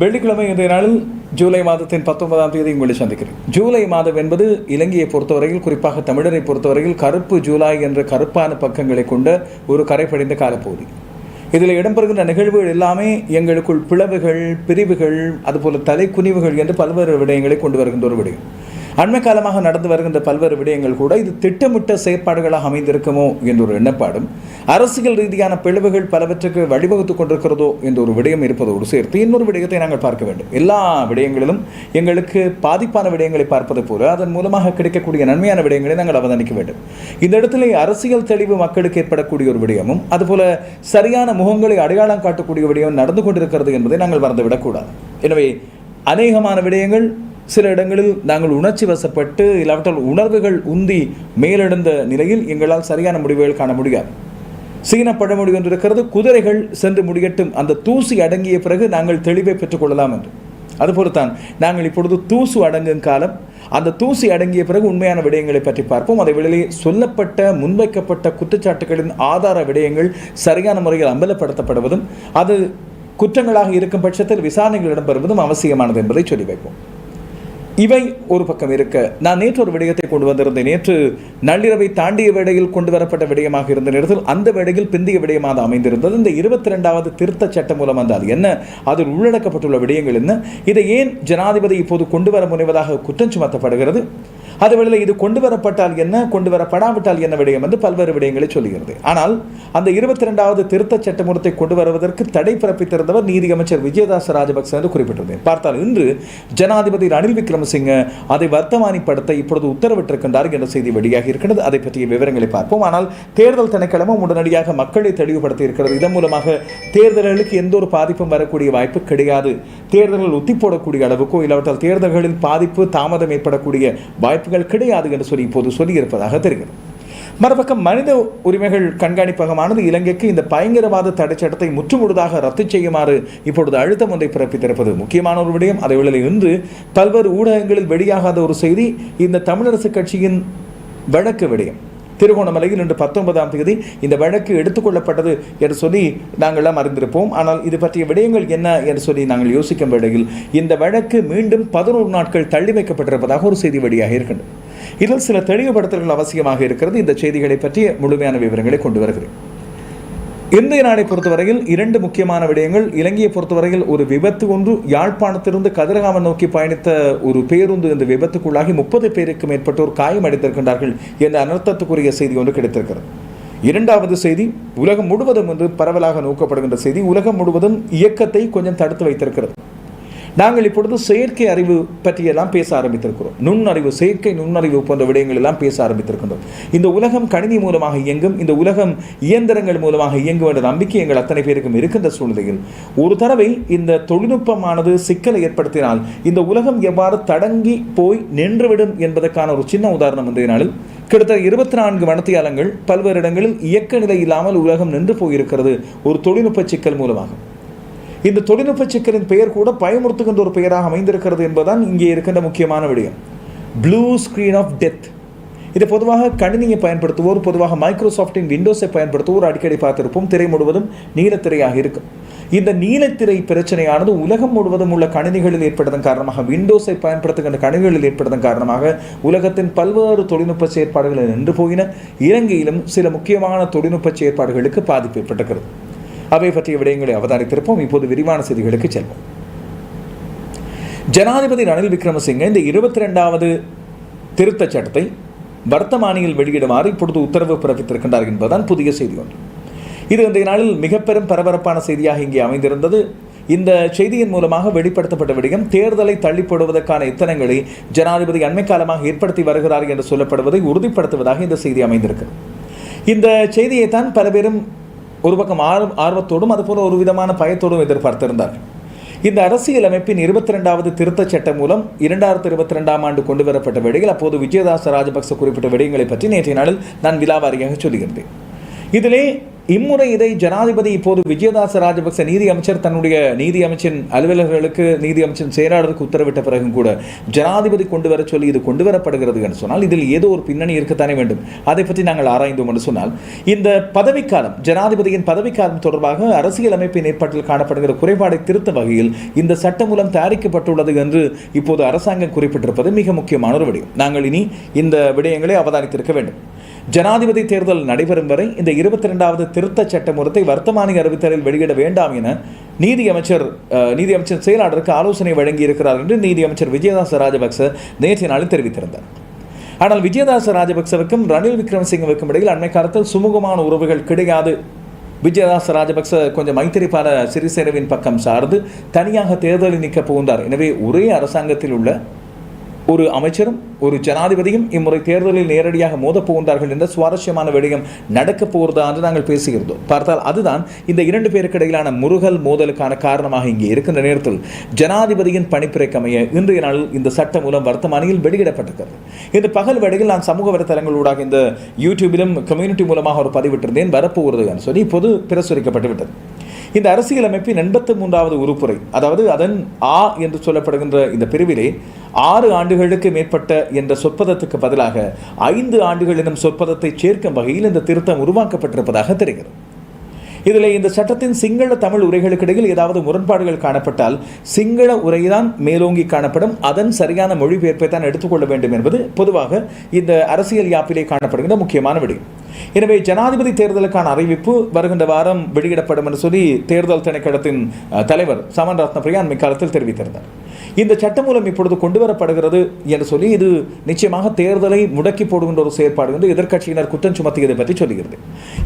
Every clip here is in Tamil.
வெள்ளிக்கிழமை இன்றைய நாளில் ஜூலை மாதத்தின் பத்தொன்பதாம் தேதி உங்களை சந்திக்கிறேன். ஜூலை மாதம் என்பது இலங்கையை பொறுத்தவரையில் குறிப்பாக தமிழரை பொறுத்தவரையில் கருப்பு ஜூலை என்ற கருப்பான பக்கங்களை கொண்ட ஒரு கரைப்படைந்த காலப்பகுதி. இதில் இடம்பெறுகின்ற நிகழ்வுகள் எல்லாமே எங்களுக்குள் பிளவுகள் பிரிவுகள் அதுபோல தலைக்குனிவுகள் என்று பல்வேறு விடயங்களை கொண்டு வருகின்ற ஒரு விடயம். அண்மை காலமாக நடந்து வருகின்ற பல்வேறு விடயங்கள் கூட இது திட்டமிட்ட செயற்பாடுகளாக அமைந்திருக்குமோ என்ற ஒரு எண்ணப்பாடும் அரசியல் ரீதியான பிளவுகள் பலவற்றுக்கு வழிவகுத்துக் கொண்டிருக்கிறதோ என்ற ஒரு விடயம் இருப்பதோடு சேர்த்து இன்னொரு விடயத்தை நாங்கள் பார்க்க வேண்டும். எல்லா விடயங்களிலும் எங்களுக்கு பாதிப்பான விடயங்களை பார்ப்பது போல அதன் மூலமாக கிடைக்கக்கூடிய நன்மையான விடயங்களை நாங்கள் அவதானிக்க வேண்டும். இந்த இடத்துல அரசியல் தெளிவு மக்களுக்கு ஏற்படக்கூடிய ஒரு விடயமும் அதுபோல சரியான முகங்களை அடையாளம் காட்டக்கூடிய விடயம் நடந்து கொண்டிருக்கிறது என்பதை நாங்கள் மறந்துவிடக்கூடாது. எனவே அநேகமான விடயங்கள் சில இடங்களில் நாங்கள் உணர்ச்சி வசப்பட்டு இல்லாவிட்டால் உணர்வுகள் உந்தி மேலெழுந்த நிலையில் எங்களால் சரியான முடிவுகள் காண முடியாது. சீன பழமொழி ஒன்று இருக்கிறது குதிரைகள் சென்று முடியட்டும் அந்த தூசி அடங்கிய பிறகு நாங்கள் தெளிவை பெற்றுக்கொள்ளலாம் என்று. அதுபோலத்தான் நாங்கள் இப்பொழுது தூசு அடங்கும் காலம் அந்த தூசி அடங்கிய பிறகு உண்மையான விடயங்களை பற்றி பார்ப்போம். அதை வெளியே சொல்லப்பட்ட முன்வைக்கப்பட்ட குற்றச்சாட்டுகளின் ஆதார விடயங்கள் சரியான முறையில் அம்பலப்படுத்தப்படுவதும் அது குற்றங்களாக இருக்கும் பட்சத்தில் விசாரணைகள் இடம்பெறுவதும் அவசியமானது என்பதை சொல்லி வைப்போம். இவை ஒரு பக்கம் இருக்க. நான் நேற்று ஒரு விடயத்தை கொண்டு வந்திருந்தேன். நேற்று நள்ளிரவை தாண்டிய வேளையில் கொண்டு வரப்பட்ட விடயமாக இருந்த நேரத்தில் அந்த வேளையில் பிந்திய விடயமாக அமைந்திருந்தது. இந்த இருபத்தி ரெண்டாவது திருத்த சட்டம் மூலம் வந்தால் என்ன? அதில் உள்ளடக்கப்பட்டுள்ள விடயங்கள் என்ன? இதை ஏன் ஜனாதிபதி இப்போது கொண்டு வர முனைவதாக குற்றம் சுமத்தப்படுகிறது? அதுவேளை இது கொண்டு வரப்பட்டால் என்ன? கொண்டு வரப்படாவிட்டால் என்ன விடயம் என்று பல்வேறு விடயங்களை சொல்கிறது ஆனால் அந்த இருபத்தி ரெண்டாவது திருத்த சட்டமூலத்தை கொண்டு வருவதற்கு தடை பிறப்பித்திருந்தவர் நீதியமைச்சர் விஜயதாச ராஜபக்ச என்று குறிப்பிட்டிருந்தேன். பார்த்தால் இன்று ஜனாதிபதி ரணில் விக்ரமசிங்க அதை வர்த்தமானிப்படுத்த இப்பொழுது உத்தரவிட்டிருக்கின்றார் என்ற செய்தி வெளியாகி இருக்கிறது அதை பற்றிய விவரங்களை பார்ப்போம். ஆனால் தேர்தல் திணைக்களமும் உடனடியாக மக்களை தெளிவுபடுத்தி இருக்கிறது. இதன் மூலமாக தேர்தல்களுக்கு எந்த ஒரு பாதிப்பும் வரக்கூடிய வாய்ப்பு கிடையாது. தேர்தல்கள் ஒத்தி போடக்கூடிய அளவுக்கோ இல்லாவிட்டால் தேர்தல்களில் பாதிப்பு தாமதம் ஏற்படக்கூடிய வாய்ப்பு வாய்ப்புகள் கிடையாது என்று சொல்லி இப்போது சொல்லியிருப்பதாக தெரிகிறது. மறுபக்கம் மனித உரிமைகள் கண்காணிப்பகமானது இலங்கைக்கு இந்த பயங்கரவாத தடை சட்டத்தை முற்றுமுழுதாக ரத்து செய்யுமாறு இப்பொழுது அழுத்தம் ஒன்றை பிறப்பித்திருப்பது முக்கியமான ஒரு விடயம். அதை வேளையில் இன்று பல்வேறு ஊடகங்களில் வெளியாகாத ஒரு செய்தி இந்த தமிழரசு கட்சியின் வழக்கு விடயம். திருகோணமலையில் இன்று பத்தொன்பதாம் தேதி இந்த வழக்கு எடுத்துக்கொள்ளப்பட்டது என்று சொல்லி நாங்கள்லாம் அறிந்திருப்போம். ஆனால் இது பற்றிய விடயங்கள் என்ன என்று சொல்லி நாங்கள் யோசிக்கும் வேளையில் இந்த வழக்கு மீண்டும் பதினோரு நாட்கள் தள்ளி வைக்கப்பட்டிருப்பதாக ஒரு செய்தி வெளியாக இருக்கின்றது. இதில் சில தெளிவுபடுத்தல்கள் அவசியமாக இருக்கிறது. இந்த செய்திகளை பற்றிய முழுமையான விவரங்களை கொண்டு வருகிறேன். இந்திய நாளை பொறுத்தவரையில் இரண்டு முக்கியமான விடயங்கள். இலங்கையை பொறுத்தவரையில் ஒரு விபத்து ஒன்று யாழ்ப்பாணத்திலிருந்து கதிரகாமன் நோக்கி பயணித்த ஒரு பேருந்து இந்த விபத்துக்குள்ளாகி முப்பது பேருக்கு மேற்பட்டோர் காயமடைந்திருக்கின்றார்கள் என்ற அனர்த்தத்துக்குரிய செய்தி ஒன்று கிடைத்திருக்கிறது. இரண்டாவது செய்தி உலகம் முழுவதும் என்று பரவலாக நோக்கப்படுகின்ற செய்தி உலகம் முழுவதும் இயக்கத்தை கொஞ்சம் தடுத்து வைத்திருக்கிறது. நாங்கள் இப்பொழுது செயற்கை அறிவு பற்றியெல்லாம் பேச ஆரம்பித்திருக்கிறோம். நுண்ணறிவு செயற்கை நுண்ணறிவு போன்ற விடயங்கள் எல்லாம் பேச ஆரம்பித்திருக்கின்றோம். இந்த உலகம் கணினி மூலமாக இயங்கும் இந்த உலகம் இயந்திரங்கள் மூலமாக இயங்கும் என்ற நம்பிக்கை எங்கள் அத்தனை பேருக்கும் இருக்கின்ற சூழ்நிலையில் ஒரு தடவை இந்த தொழில்நுட்பமானது சிக்கலை ஏற்படுத்தினால் இந்த உலகம் எவ்வாறு தடங்கி போய் நின்றுவிடும் என்பதற்கான ஒரு சின்ன உதாரணம் இன்றைய நாளில் கிட்டத்தட்ட இருபத்தி நான்கு வனத்தியாலங்கள் பல்வேறு இடங்களில் இயக்க நிலை இல்லாமல் உலகம் நின்று போயிருக்கிறது ஒரு தொழில்நுட்ப சிக்கல் மூலமாக இந்த தொழில்நுட்ப சிக்கலின் பெயர் கூட பயமுறுத்துகின்ற ஒரு பெயராக அமைந்திருக்கிறது என்பதுதான் இங்கே இருக்கின்ற முக்கியமான விடயம். ப்ளூ ஸ்க்ரீன் ஆஃப் டெத் இதை பொதுவாக கணினியை பயன்படுத்துவோர் பொதுவாக மைக்ரோசாஃப்டின் விண்டோஸை பயன்படுத்துவோர் அடிக்கடி பார்த்திருப்போம். திரை முழுவதும் நீலத்திரையாக இருக்கும். இந்த நீலத்திரை பிரச்சனையானது உலகம் முழுவதும் உள்ள கணினிகளில் ஏற்பட்டதன் காரணமாக விண்டோஸை பயன்படுத்துகின்ற கணினிகளில் ஏற்பட்டதன் காரணமாக உலகத்தின் பல்வேறு தொழில்நுட்ப செயற்பாடுகளில் நின்று போயின. இலங்கையிலும் சில முக்கியமான தொழில்நுட்ப செயற்பாடுகளுக்கு பாதிப்பு ஏற்பட்டிருக்கிறது. அவை பற்றிய விடயங்களை அவதானித்திருப்போம். இப்போது விரிவான செய்திகளுக்கு செல்வோம். ஜனாதிபதி ரணில் விக்ரமசிங்க இந்த இருபத்தி ரெண்டாவது திருத்தச் சட்டத்தை வர்த்தமானியில் வெளியிடுமாறு இப்பொழுது உத்தரவு பிறப்பித்திருக்கின்றார் என்பதுதான் புதிய செய்தி ஒன்று. இது இன்றைய நாளில் மிக பெரும் பரபரப்பான செய்தியாக இங்கே அமைந்திருந்தது. இந்த செய்தியின் மூலமாக வெளிப்படுத்தப்பட்ட விடயம் தேர்தலை தள்ளிப்படுவதற்கான எத்தனங்களை ஜனாதிபதி அண்மை காலமாக ஏற்படுத்தி வருகிறார் என்று சொல்லப்படுவதை உறுதிப்படுத்துவதாக இந்த செய்தி அமைந்திருக்கிறது. இந்த செய்தியை தான் பல பேரும் ஒரு பக்கம் ஆர் ஆர்வத்தோடும் அதுபோல் ஒரு விதமான பயத்தோடும் எதிர்பார்த்திருந்தார்கள். இந்த அரசியல் அமைப்பின் இருபத்தி ரெண்டாவது திருத்தச் சட்டம் மூலம் இரண்டாயிரத்தி இருபத்தி ரெண்டாம் ஆண்டு கொண்டு வரப்பட்ட விடையில் அப்போது விஜயதாச ராஜபக்ச குறிப்பிட்ட விடயங்களை பற்றி நேற்றைய நாளில் நான் விலாவாரியாக சொல்லியிருந்தேன். இதிலே இம்முறை இதை ஜனாதிபதி இப்போது விஜயதாச ராஜபக்ச நீதி அமைச்சர் தன்னுடைய நீதி அமைச்சின் அலுவலர்களுக்கு நீதி அமைச்சின் செயலாளருக்கு உத்தரவிட்ட பிறகும் கூட ஜனாதிபதி கொண்டு வர சொல்லி இது கொண்டு வரப்படுகிறது என்று சொன்னால் இதில் ஏதோ ஒரு பின்னணி இருக்கத்தானே வேண்டும். அதை பற்றி நாங்கள் ஆராய்ந்தோம் என்று சொன்னால் இந்த பதவிக்காலம் ஜனாதிபதியின் பதவிக்காலம் தொடர்பாக அரசியல் அமைப்பின் ஏற்பாட்டில் காணப்படுகிற குறைபாடை திருத்த வகையில் இந்த சட்டம் மூலம் தயாரிக்கப்பட்டுள்ளது என்று இப்போது அரசாங்கம் குறிப்பிட்டிருப்பது மிக முக்கியமான ஒரு விடயம். நாங்கள் இனி இந்த விடயங்களை அவதானித்திருக்க வேண்டும். ஜனாதிபதி தேர்தல் நடைபெறும் வரை இந்த இருபத்தி இரண்டாவது திருத்த சட்டமூலத்தை வர்த்தமானி அறிவித்தலில் வெளியிட வேண்டாம் என நீதியமைச்சர் நீதியமைச்சர் நீதி அமைச்சர் செயலாளருக்கு ஆலோசனை வழங்கி இருக்கிறார் என்று நீதி அமைச்சர் விஜயதாச ராஜபக்ச நேற்றைய நாளில் தெரிவித்திருந்தார். ஆனால் விஜயதாச ராஜபக்சவுக்கும் ரணில் விக்ரமசிங்கவுக்கும் இடையில் அண்மை காலத்தில் சுமூகமான உறவுகள் கிடையாது. விஜயதாச ராஜபக்ச கொஞ்சம் மைத்திரிபால சிறிசேனவின் பக்கம் சார்ந்து தனியாக தேர்தலில் நிற்க புகுந்தார். எனவே ஒரே அரசாங்கத்தில் உள்ள ஒரு அமைச்சரும் ஒரு ஜனாதிபதியும் இம்முறை தேர்தலில் நேரடியாக மோதப் போகின்றார்கள் என்ற சுவாரஸ்யமான விடயம் நடக்கப் போகிறதா என்று நாங்கள் பேசுகிறோம் பார்த்தால் அதுதான் இந்த இரண்டு பேருக்கு இடையிலான முருகல் மோதலுக்கான காரணமாக இங்கே இருக்கின்ற நேரத்தில் ஜனாதிபதியின் பணிப்புரைக்கமைய இன்றைய நாளில் இந்த சட்டம் மூலம் வர்த்தமானியில் வெளியிடப்பட்டிருக்கிறது. இந்த பகல் வேளையில் நான் சமூக வலைத்தளங்களூடாக இந்த யூடியூபிலும் கம்யூனிட்டி மூலமாக ஒரு பதிவிட்டிருந்தேன் வரப்போகிறது என்று சொல்லி இப்போது பிரசுரிக்கப்பட்டு விட்டது இந்த அரசியலமைப்பின் எண்பத்தி மூன்றாவது உறுப்புரை அதாவது அதன் ஆ என்று சொல்லப்படுகின்ற இந்த பிரிவிலே ஆறு ஆண்டுகளுக்கு மேற்பட்ட என்ற சொற்பதத்துக்கு பதிலாக ஐந்து ஆண்டுகள் எனும் சொற்பதத்தை சேர்க்கும் வகையில் இந்த திருத்தம் உருவாக்கப்பட்டிருப்பதாக தெரிகிறது. இதில் இந்த சட்டத்தின் சிங்கள தமிழ் உரைகளுக்கு இடையில் ஏதாவது முரண்பாடுகள் காணப்பட்டால் சிங்கள உரைதான் மேலோங்கி காணப்படும் அதன் சரியான மொழிபெயர்ப்பை தான் எடுத்துக்கொள்ள வேண்டும் என்பது பொதுவாக இந்த அரசியல் யாப்பிலே காணப்படுகின்ற முக்கியமான விடயம். எனவே ஜனாதிபதி தேர்தலுக்கான அறிவிப்பு வருகின்ற வாரம் வெளியிடப்படும் என்று சொல்லி தேர்தல் திணைக்களத்தின் தலைவர் சமன் ரத்னபிரியா அண்மைக்காலத்தில் தெரிவித்திருந்தார். இந்த சட்டம் மூலம் இப்பொழுது கொண்டு வரப்படுகிறது என்று சொல்லி இது நிச்சயமாக தேர்தலை முடக்கி போடுகின்ற ஒரு செயற்பாடு என்று எதிர்க்கட்சியினர் குற்றம் சுமத்தியதை பற்றி சொல்கிறது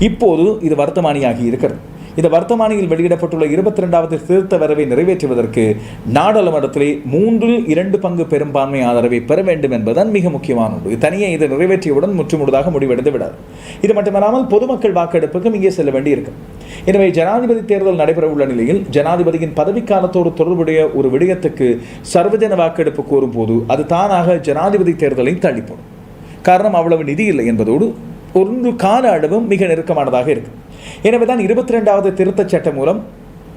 இப்போது இது வர்த்தமானியாகி இருக்கிறது. இந்த வர்த்தமானியில் வெளியிடப்பட்டுள்ள இருபத்தி இரண்டாவது திருத்த வரவை நிறைவேற்றுவதற்கு நாடாளுமன்றத்திலே மூன்றில் இரண்டு பங்கு பெரும்பான்மை ஆதரவை பெற வேண்டும் என்பதுதான் மிக முக்கியமான ஒன்று தனியே இதை நிறைவேற்றியவுடன் முற்றுமுழுதாக முடிவடைந்து விடாது. இது மட்டுமல்லாமல் பொதுமக்கள் வாக்கெடுப்புக்கும் இங்கே செல்ல வேண்டியிருக்கும் எனவே ஜனாதிபதி தேர்தல் நடைபெற உள்ள நிலையில் ஜனாதிபதியின் பதவிக்காலத்தோடு தொடர்புடைய ஒரு விடயத்துக்கு சர்வஜன வாக்கெடுப்பு கோரும் போது அது தானாக ஜனாதிபதி தேர்தலை தள்ளிப்போடும். காரணம் அவ்வளவு நிதி இல்லை என்பதோடு ஒரு கால அளவும் மிக நெருக்கமானதாக இருக்கும் எனவே தான் இருபத்தி ரெண்டாவது திருத்தச் சட்டம் மூலம்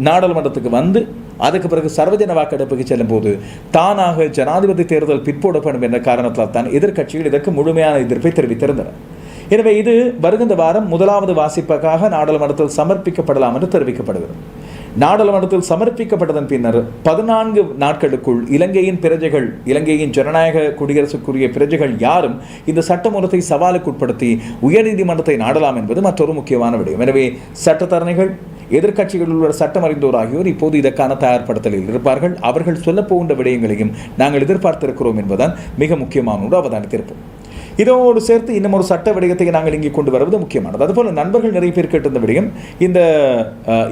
நாடாளுமன்றத்துக்கு வந்து அதுக்கு பிறகு சர்வஜன வாக்கெடுப்புக்கு செல்லும் போது தானாக ஜனாதிபதி தேர்தல் பிற்போடப்படும் என்ற காரணத்தால் தான் எதிர்க்கட்சிகள் இதற்கு முழுமையான எதிர்ப்பை தெரிவித்திருந்தன. எனவே இது வருகின்ற வாரம் முதலாவது வாசிப்புக்காக நாடாளுமன்றத்தில் சமர்ப்பிக்கப்படலாம் என்று தெரிவிக்கப்படுகிறது. நாடாளுமன்றத்தில் சமர்ப்பிக்கப்பட்டதன் பின்னர் பதினான்கு நாட்களுக்குள் இலங்கையின் பிரஜைகள் இலங்கையின் ஜனநாயக குடியரசுக்குரிய பிரஜைகள் யாரும் இந்த சட்டமூலத்தை சவாலுக்கு உட்படுத்தி உயர்நீதிமன்றத்தை நாடலாம் என்பது மற்றொரு முக்கியமான விடயம். எனவே சட்டத்தரணிகள் எதிர்க்கட்சிகளில் உள்ள சட்டம் அறிந்தோர் ஆகியோர் இப்போது இதற்கான தயார்படுத்தலில் இருப்பார்கள். அவர்கள் சொல்லப்போகின்ற விடயங்களையும் நாங்கள் எதிர்பார்த்திருக்கிறோம் என்பதுதான் மிக முக்கியமான ஒரு அவதானித்திருப்போம். இதோடு சேர்த்து இன்னும் ஒரு சட்ட விடயத்தை நாங்கள் இங்கே கொண்டு வருவது முக்கியமானது. அதுபோல் நண்பர்கள் நிறைய பேர் கேட்டிருந்த விடயம் இந்த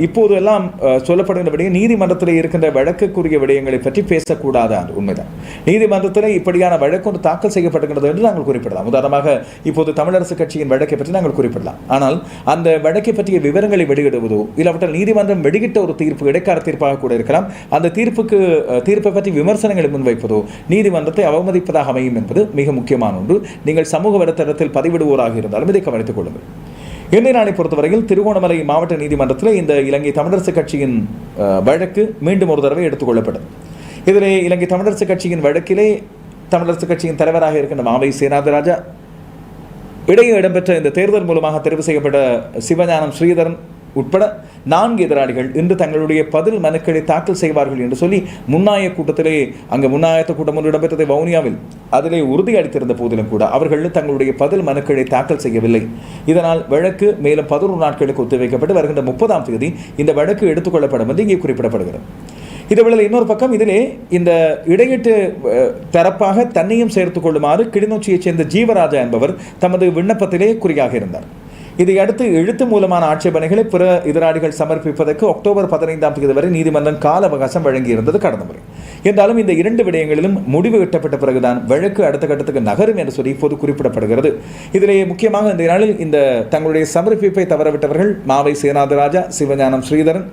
இப்போது எல்லாம் அஹ், விடயம் நீதிமன்றத்தில் இருக்கின்ற வழக்குக்குரிய விடயங்களை பற்றி பேசக்கூடாத உண்மைதான். நீதிமன்றத்தில் இப்படியான வழக்கு ஒன்று தாக்கல் செய்யப்படுகின்றது என்று நாங்கள் குறிப்பிடலாம். உதாரணமாக இப்போது தமிழரசு கட்சியின் வழக்கை பற்றி நாங்கள் குறிப்பிடலாம். ஆனால் அந்த வழக்கை பற்றிய விவரங்களை வெளியிடுவதோ இல்லாவிட்டால் நீதிமன்றம் வெளியிட்ட ஒரு தீர்ப்பு இடைக்கால தீர்ப்பாக கூட இருக்கலாம். அந்த தீர்ப்புக்கு தீர்ப்பை பற்றி விமர்சனங்களை முன்வைப்பதோ நீதிமன்றத்தை அவமதிப்பதாக அமையும் என்பது மிக முக்கியமான ஒன்று. நீங்கள் சமூக வலைத்தளத்தில் பதிவிடுவோராக இருந்தாலும் இதை கவனித்துக் கொள்ளுங்கள். இன்றைய நாளை பொறுத்தவரையில் திருகோணமலை மாவட்ட நீதிமன்றத்தில் இந்த இலங்கை தமிழரசு கட்சியின் வழக்கு மீண்டும் ஒரு தடவை எடுத்துக்கொள்ளப்படும் இதில் இலங்கை தமிழரசு கட்சியின் வழக்கிலே தமிழரசு கட்சியின் தலைவராக இருக்கின்ற மாவை சேனாதிராஜா இடையே இடம்பெற்ற இந்த தேர்தல் மூலமாக தெரிவு செய்யப்பட்ட சிவஞானம் ஸ்ரீதரன் உட்பட நான்கு எதிராளிகள் இன்று தங்களுடைய பதில் மனுக்களை தாக்கல் செய்வார்கள் என்று சொல்லி முன்னாய கூட்டத்திலே அங்கு முன்னாயத்த கூட்டம் ஒன்று இடம்பெற்றது வவுனியாவில். அதிலே உறுதி அளித்திருந்த போதிலும் கூட அவர்கள் தங்களுடைய பதில் மனுக்களை தாக்கல் செய்யவில்லை. இதனால் வழக்கு மேலும் பதினொரு நாட்களுக்கு ஒத்திவைக்கப்பட்டு வருகின்ற முப்பதாம் தேதி இந்த வழக்கு எடுத்துக்கொள்ளப்படும் என்று இங்கே குறிப்பிடப்படுகிறது. இதேவேளை இன்னொரு பக்கம் இதிலே இந்த இடையீட்டு தரப்பாக தன்னையும் சேர்த்துக் கொள்ளுமாறு கிளிநொச்சியைச் சேர்ந்த ஜீவராஜா என்பவர் தமது விண்ணப்பத்திலே குறியாக இருந்தார். இதையடுத்து எழுத்து மூலமான ஆட்சேபனைகளை பிற எதிராளிகள் சமர்ப்பிப்பதற்கு அக்டோபர் பதினைந்தாம் தேதி வரை நீதிமன்றம் கால அவகாசம் வழங்கியிருந்தது கடந்த முறை. என்றாலும் இந்த இரண்டு விடயங்களிலும் முடிவு எட்டப்பட்ட பிறகுதான் வழக்கு அடுத்த கட்டத்துக்கு நகரும் என்று சொல்லி இப்போது குறிப்பிடப்படுகிறது. இதிலேயே முக்கியமாக இந்த நாளில் இந்த தங்களுடைய சமர்ப்பிப்பை தவறவிட்டவர்கள் மாவை சேனாதராஜா சிவஞானம் ஸ்ரீதரன்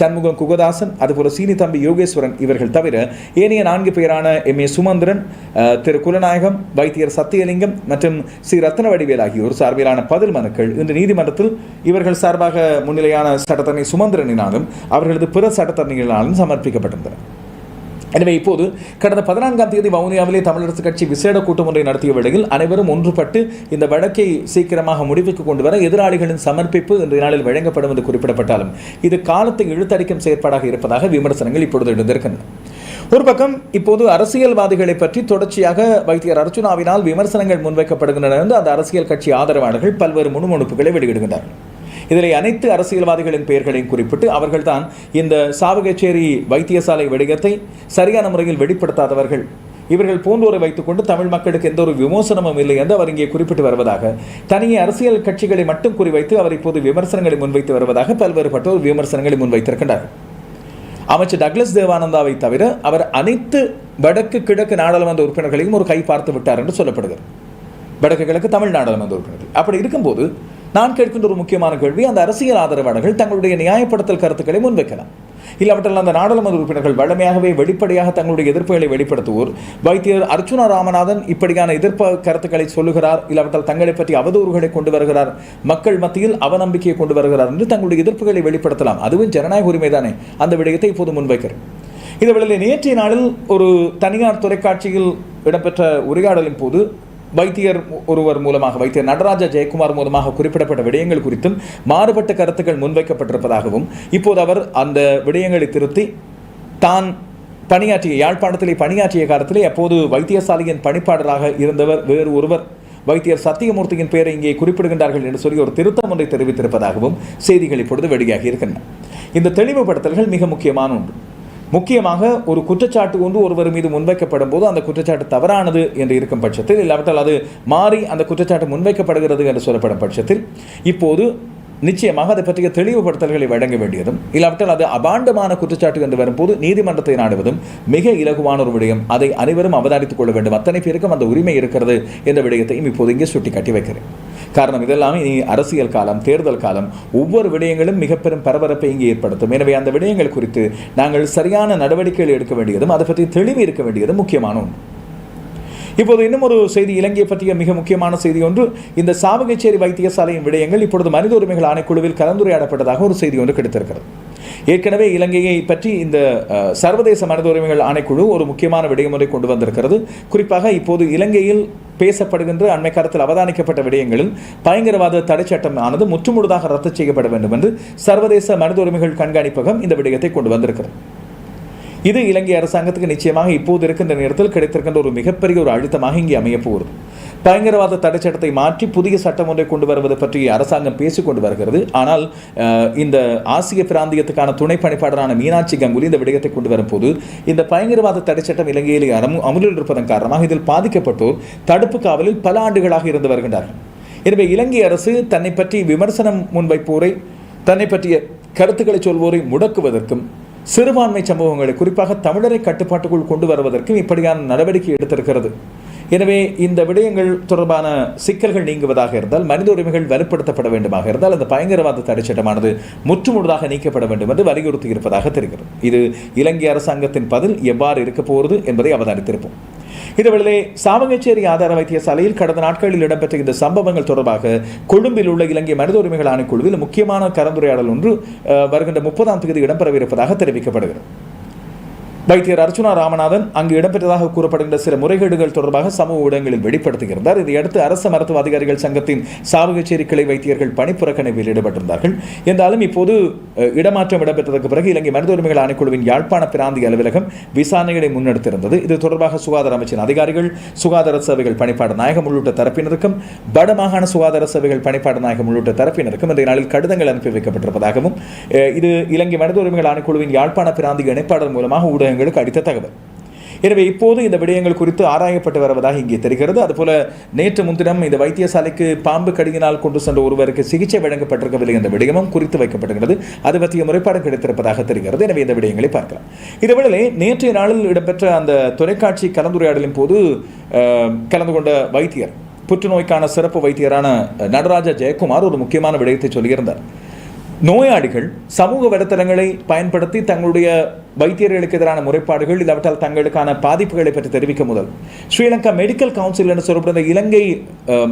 சண்முகம் குகதாசன் அதுபோல சீனி தம்பி யோகேஸ்வரன் இவர்கள் தவிர ஏனைய நான்கு பேரான எம் ஏ சுமந்திரன் திரு குலநாயகம் வைத்தியர் சத்தியலிங்கம் மற்றும் ஸ்ரீ ரத்னவடிவேல் ஆகியோர் சார்பிலான பதில் மனுக்கள் இன்று நீதிமன்றத்தில் இவர்கள் சார்பாக முன்னிலையான சட்டத்தரணி சுமந்திரனினாலும் அவர்களது பிற சட்டத்தரணிகளாலும் சமர்ப்பிக்கப்பட்டிருந்தன. எனவே இப்போது கடந்த பதினான்காம் தேதி வவுனியாவிலே தமிழரசு கட்சி விசேட கூட்டம் ஒன்றை நடத்திய வேளையில் அனைவரும் ஒன்றுபட்டு இந்த வழக்கை சீக்கிரமாக முடிவுக்கு கொண்டு வர எதிராளிகளின் சமர்ப்பிப்பு இன்றைய நாளில் வழங்கப்படும் என்று குறிப்பிடப்பட்டாலும் இது காலத்தை இழுத்தடிக்கும் செயற்பாடாக இருப்பதாக விமர்சனங்கள் இப்பொழுது எழுந்திருக்கின்றன. ஒரு பக்கம் இப்போது அரசியல்வாதிகளை பற்றி தொடர்ச்சியாக வைத்தியர் அர்ச்சுனாவினால் விமர்சனங்கள் முன்வைக்கப்படுகின்றன என்று அந்த அரசியல் கட்சி ஆதரவாளர்கள் பல்வேறு முணுமுணுப்புகளை வெளியிடுகின்றனர். இதில் அனைத்து அரசியல்வாதிகளின் பெயர்களையும் குறிப்பிட்டு அவர்கள்தான் இந்த சாவகச்சேரி வைத்தியசாலை வெடிகத்தை சரியான முறையில் வெளிப்படுத்தாதவர்கள். இவர்கள் போன்றோரை வைத்துக்கொண்டு தமிழ் மக்களுக்கு எந்த ஒரு விமோசனமும் இல்லை என்று அவர் இங்கே குறிப்பிட்டு வருவதாக தனியே அரசியல் கட்சிகளை மட்டும் குறிவைத்து அவர் இப்போது விமர்சனங்களை முன்வைத்து வருவதாக பல்வேறுபட்டோர் விமர்சனங்களை முன்வைத்திருக்கின்றார் அமைச்சர் டக்ளஸ் தேவானந்தாவை தவிர அவர் அனைத்து வடக்கு கிழக்கு நாடாளுமன்ற உறுப்பினர்களையும் ஒரு கை பார்த்து விட்டார் என்று சொல்லப்படுகிறது. வடக்கு கிழக்கு தமிழ் நாடாளுமன்ற உறுப்பினர்கள். அப்படி இருக்கும்போது நான் கேட்கின்ற ஒரு முக்கியமான கேள்வி அந்த அரசியல் ஆதரவாளர்கள் தங்களுடைய நியாயப்படுத்தல் கருத்துக்களை முன்வைக்கலாம். இல்லாவற்றில் அந்த நாடாளுமன்ற உறுப்பினர்கள் வழமையாகவே வெளிப்படையாக தங்களுடைய எதிர்ப்புகளை வெளிப்படுத்துவோர். வைத்தியர் அர்ச்சுனா ராமநாதன் இப்படியான எதிர்ப்பு கருத்துக்களை சொல்லுகிறார் இல்லாவற்றால் தங்களை பற்றி அவதூறுகளை கொண்டு வருகிறார் மக்கள் மத்தியில் அவநம்பிக்கையை கொண்டு வருகிறார் என்று தங்களுடைய எதிர்ப்புகளை வெளிப்படுத்தலாம். அதுவும் ஜனநாயக உரிமைதானே அந்த விடயத்தை இப்போது முன்வைக்கிறேன். இந்த வேளையில் நேற்றைய நாளில் ஒரு தனியார் தொலைக்காட்சியில் இடம்பெற்ற உரையாடலின் போது வைத்தியர் ஒருவர் மூலமாக வைத்தியர் நடராஜ ஜெயக்குமார் மூலமாக குறிப்பிடப்பட்ட விடயங்கள் குறித்தும் மாறுபட்ட கருத்துக்கள் முன்வைக்கப்பட்டிருப்பதாகவும் இப்போது அவர் அந்த விடயங்களை திருத்தி தான் பணியாற்றிய யாழ்ப்பாணத்திலே பணியாற்றிய காலத்திலே அப்போது வைத்தியசாலையின் பணிப்பாளராக இருந்தவர் வேறு ஒருவர் வைத்தியர் சத்தியமூர்த்தியின் பெயரை இங்கே குறிப்பிடுகின்றார்கள் என்று சொல்லி ஒரு திருத்தம் ஒன்றை தெரிவித்திருப்பதாகவும் செய்திகள் இப்பொழுது வெளியாகி இருக்கின்றன. இந்த தெளிவுபடுத்தல்கள் மிக முக்கியமான ஒன்று. முக்கியமாக ஒரு குற்றச்சாட்டு ஒன்று ஒருவர் மீது முன்வைக்கப்படும் போது அந்த குற்றச்சாட்டு தவறானது என்று இருக்கும் பட்சத்தில் இல்லாவிட்டால் அது மாறி அந்த குற்றச்சாட்டு முன்வைக்கப்படுகிறது என்று சொல்லப்படும் பட்சத்தில் இப்போது நிச்சயமாக அதை பற்றிய தெளிவுபடுத்தல்களை வழங்க வேண்டியதும் இல்லாவிட்டால் அது அபாண்டமான குற்றச்சாட்டு என்று வரும்போது நீதிமன்றத்தை நாடுவதும் மிக இலகுவான ஒரு விடயம். அதை அனைவரும் அவதானித்துக் கொள்ள வேண்டும். அத்தனை பேருக்கும் அந்த உரிமை இருக்கிறது என்ற விடயத்தையும் இப்போது இங்கே சுட்டி காட்டி வைக்கிறேன். காரணம் இதெல்லாமே இனி அரசியல் காலம் தேர்தல் காலம் ஒவ்வொரு விடயங்களும் மிக பெரும் பரபரப்பை இங்கே ஏற்படுத்தும். எனவே அந்த விடயங்கள் குறித்து நாங்கள் சரியான நடவடிக்கைகள் எடுக்க வேண்டியதும் அதை பற்றி தெளிவு இருக்க வேண்டியதும் முக்கியமான ஒன்று. இப்போது இன்னும் ஒரு செய்தி இலங்கையை பற்றிய மிக முக்கியமான செய்தி ஒன்று இந்த சாவகச்சேரி வைத்தியசாலையின் விடயங்கள் இப்பொழுது மனித உரிமைகள் ஆணைக்குழுவில் கலந்துரையாடப்பட்டதாக ஒரு செய்தி ஒன்று கிடைத்திருக்கிறது. ஏற்கனவே இலங்கையை பற்றி இந்த சர்வதேச மனித உரிமைகள் ஆணைக்குழு ஒரு முக்கியமான விடயமுறை கொண்டு வந்திருக்கிறது. குறிப்பாக இப்போது இலங்கையில் பேசப்படுகின்ற அண்மை காலத்தில் அவதானிக்கப்பட்ட விடயங்களில் பயங்கரவாத தடை சட்டம் ஆனது முற்றுமுழுதாக ரத்து செய்யப்பட வேண்டும் என்று சர்வதேச மனித உரிமைகள் கண்காணிப்பகம் இந்த விடயத்தை கொண்டு வந்திருக்கிறது. இது இலங்கை அரசாங்கத்துக்கு நிச்சயமாக இப்போது இருக்கின்ற நேரத்தில் கிடைத்திருக்கின்ற ஒரு மிகப்பெரிய ஒரு அழுத்தமாக இங்கே அமைய போகிறது. பயங்கரவாத தடை சட்டத்தை மாற்றி புதிய சட்டம் ஒன்றை கொண்டு வருவது பற்றி அரசாங்கம் பேசிக்கொண்டு வருகிறது. ஆனால் இந்த ஆசிய பிராந்தியத்துக்கான துணை பணிப்பாளரான மீனாட்சி கங்குலி இந்த விடயத்தை கொண்டு வரும்போது இந்த பயங்கரவாத தடை சட்டம் இலங்கையில் அமு- அமுலில் இருப்பதன் காரணமாக இதில் பாதிக்கப்பட்டோர் தடுப்பு காவலில் பல ஆண்டுகளாக இருந்து வருகின்றார்கள். எனவே இலங்கை அரசு தன்னை பற்றி விமர்சனம் முன்வைப்போரை தன்னை பற்றிய கருத்துக்களை சொல்வோரை முடக்குவதற்கும் சிறுபான்மை சம்பவங்களை குறிப்பாக தமிழரை கட்டுப்பாட்டுக்குள் கொண்டு வருவதற்கும் இப்படியான நடவடிக்கை எடுத்திருக்கிறது. எனவே இந்த விடயங்கள் தொடர்பான சிக்கல்கள் நீங்குவதாக இருந்தால் மனித உரிமைகள் வலுப்படுத்தப்பட வேண்டுமாக இருந்தால் அந்த பயங்கரவாத தடைச்சட்டமானது முற்றுமுழுதாக நீக்கப்பட வேண்டும் என்று வலியுறுத்தி இருப்பதாக தெரிகிறது. இது இலங்கை அரசாங்கத்தின் பதில் எவ்வாறு இருக்கப் போகிறது என்பதை அவதானித்திருப்போம். இதுவேளை சாவகச்சேரி ஆதார வைத்தியசாலையில் கடந்த நாட்களில் இடம்பெற்ற இந்த சம்பவங்கள் தொடர்பாக கொழும்பில் உள்ள இலங்கை மனித உரிமைகள் ஆணைக்குழுவில் முக்கியமான கலந்துரையாடல் ஒன்று அஹ், வருகின்ற முப்பதாம் தேதி இடம்பெறவிருப்பதாக தெரிவிக்கப்படுகிறது. வைத்தியர் அர்ச்சுனா ராமநாதன் அங்கு இடம்பெற்றதாக கூறப்படுகின்ற சில முறைகேடுகள் தொடர்பாக சமூக ஊடகங்களில் வெளிப்படுத்துகிறார் இதையடுத்து அரசு மருத்துவ அதிகாரிகள் சங்கத்தின் சாவகச்சேரி கிளை வைத்தியர்கள் பணிப்புறக்கணிப்பில் ஈடுபட்டிருந்தார்கள். என்றாலும் இப்போது இடமாற்றம் இடம்பெற்றதற்கு பிறகு இலங்கை மனித உரிமைகள் ஆணைக்குழுவின் யாழ்ப்பாண பிராந்திய அலுவலகம் விசாரணைகளை முன்னெடுத்திருந்தது. இது தொடர்பாக சுகாதார அமைச்சின் அதிகாரிகள் சுகாதார சேவைகள் பணிப்பாளர் நாயகம் உள்ளிட்ட தரப்பினருக்கும் வடமாகாண சுகாதார சேவைகள் பணிப்பாளர் நாயகம் உள்ளிட்ட தரப்பினருக்கும் இந்த நாளில் கடிதங்கள் அனுப்பி வைக்கப்பட்டிருப்பதாகவும் இது இலங்கை மனித உரிமைகள் ஆணைக்குழுவின் யாழ்ப்பாண பிராந்திய இணைப்பாளர் மூலமாக ஊடகங்கள் ஊடகங்களுக்கு அளித்த தகவல். எனவே இப்போது இந்த விடயங்கள் குறித்து ஆராயப்பட்டு வருவதாக இங்கே தெரிகிறது. அதுபோல நேற்று முன்தினம் இந்த வைத்தியசாலைக்கு பாம்பு கடியினால் கொண்டு சென்ற ஒருவருக்கு சிகிச்சை வழங்கப்பட்டிருக்கவில்லை என்ற விடயமும் குறித்து வைக்கப்படுகிறது. அது பற்றிய முறைப்பாடு கிடைத்திருப்பதாக தெரிகிறது. எனவே இந்த விடயங்களை பார்க்கலாம். இதேவேளை நேற்றைய நாளில் இடம்பெற்ற அந்த தொலைக்காட்சி கலந்துரையாடலின் போது கலந்து கொண்ட வைத்தியர் புற்றுநோய்க்கான சிறப்பு வைத்தியரான நடராஜா ஜெயக்குமார் ஒரு முக்கியமான விடயத்தை சொல்லியிருந்தார். நோயாளிகள் சமூக வலைத்தளங்களை பயன்படுத்தி தங்களுடைய வைத்தியர்களுக்கு எதிரான முறைப்பாடுகள் இல்லாவிட்டால் தங்களுக்கான பாதிப்புகளை பற்றி தெரிவிக்க முதல். ஸ்ரீலங்கா மெடிக்கல் கவுன்சில் என்று சொல்லப்படுகிற இலங்கை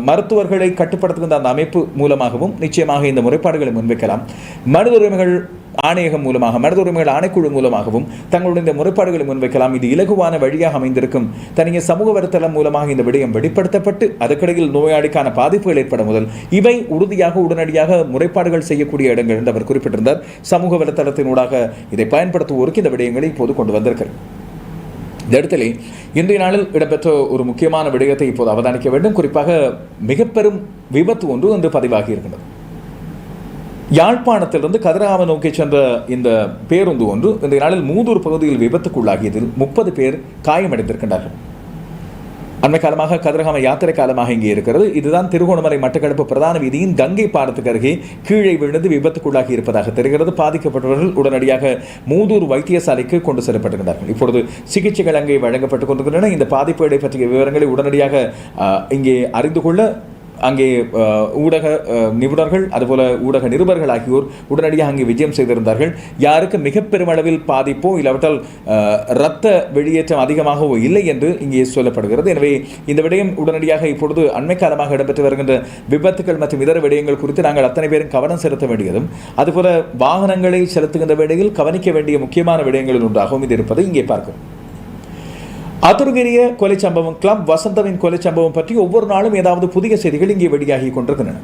மருத்துவர்களை கட்டுப்படுத்துகின்ற அந்த அமைப்பு மூலமாகவும் நிச்சயமாக இந்த முறைப்பாடுகளை முன்வைக்கலாம். மனித உரிமைகள் ஆணையகம் மூலமாக மனித உரிமைகள் ஆணைக்குழு மூலமாகவும் தங்களுடைய இந்த முறைப்பாடுகளை முன்வைக்கலாம். இது இலகுவான வழியாக அமைந்திருக்கும். தனிய சமூக வலைத்தளம் மூலமாக இந்த விடயம் வெளிப்படுத்தப்பட்டு அதற்கிடையில் நோயாளிக்கான பாதிப்புகள் ஏற்பட முதல் இவை உறுதியாக உடனடியாக முறைப்பாடுகள் செய்யக்கூடிய இடங்கள் என்று அவர் குறிப்பிட்டிருந்தார். சமூக வலைத்தளத்தினூடாக இதை பயன்படுத்துவோருக்கு இந்த விடயங்களை இப்போது கொண்டு வந்திருக்கிறது இந்த இடத்திலே இன்றைய நாளில் இடம்பெற்ற ஒரு முக்கியமான விடயத்தை இப்போது அவதானிக்க வேண்டும். குறிப்பாக மிக பெரும் விபத்து ஒன்று இன்று பதிவாகி இருக்கின்றது. யாழ்ப்பாணத்திலிருந்து கதிராவை நோக்கி சென்ற இந்த பேருந்து ஒன்று இந்த நாளில் மூதூர் பகுதியில் விபத்துக்குள்ளாகியதில் முப்பது பேர் காயமடைந்திருக்கின்றார்கள். அண்மை காலமாக கதிரகாம யாத்திரை காலமாக இங்கே இருக்கிறது. இதுதான் திருகோணமலை மட்டக்களப்பு பிரதான வீதியின் கங்கை பாலத்துக்கு அருகே கீழே விழுந்து விபத்துக்குள்ளாகி இருப்பதாக தெரிகிறது. பாதிக்கப்பட்டவர்கள் உடனடியாக மூதூர் வைத்தியசாலைக்கு கொண்டு செல்லப்பட்டிருந்தார்கள். இப்பொழுது சிகிச்சைகள் அங்கே வழங்கப்பட்டுக் கொண்டிருக்கின்றன. இந்த பாதிப்புகளை பற்றிய விவரங்களை உடனடியாக இங்கே அறிந்து கொள்ள அங்கே ஊடக நிபுணர்கள் அதுபோல ஊடக நிருபர்கள் ஆகியோர் உடனடியாக அங்கே விஜயம் செய்திருந்தார்கள். யாருக்கு மிக பெருமளவில் பாதிப்போ இல்லாவிட்டால் இரத்த வெளியேற்றம் அதிகமாகவோ இல்லை என்று இங்கே சொல்லப்படுகிறது. எனவே இந்த விடயம் உடனடியாக இப்பொழுது அண்மை காலமாக இடம்பெற்று வருகின்ற விபத்துகள் மற்றும் இதர விடயங்கள் குறித்து நாங்கள் அத்தனை பேரும் கவனம் செலுத்த வேண்டியதும் அதுபோல வாகனங்களை செலுத்துகின்ற வேளையில் கவனிக்க வேண்டிய முக்கியமான விடயங்களில் ஒன்றாகவும் இது இருப்பதை இங்கே பார்க்கிறோம். அதுர்கிரிய கொலை சம்பவம் கிளப் வசந்தவின் கொலை சம்பவம் பற்றி ஒவ்வொரு நாளும் ஏதாவது புதிய செய்திகள் இங்கே வெளியாகி கொண்டிருக்கின்றன.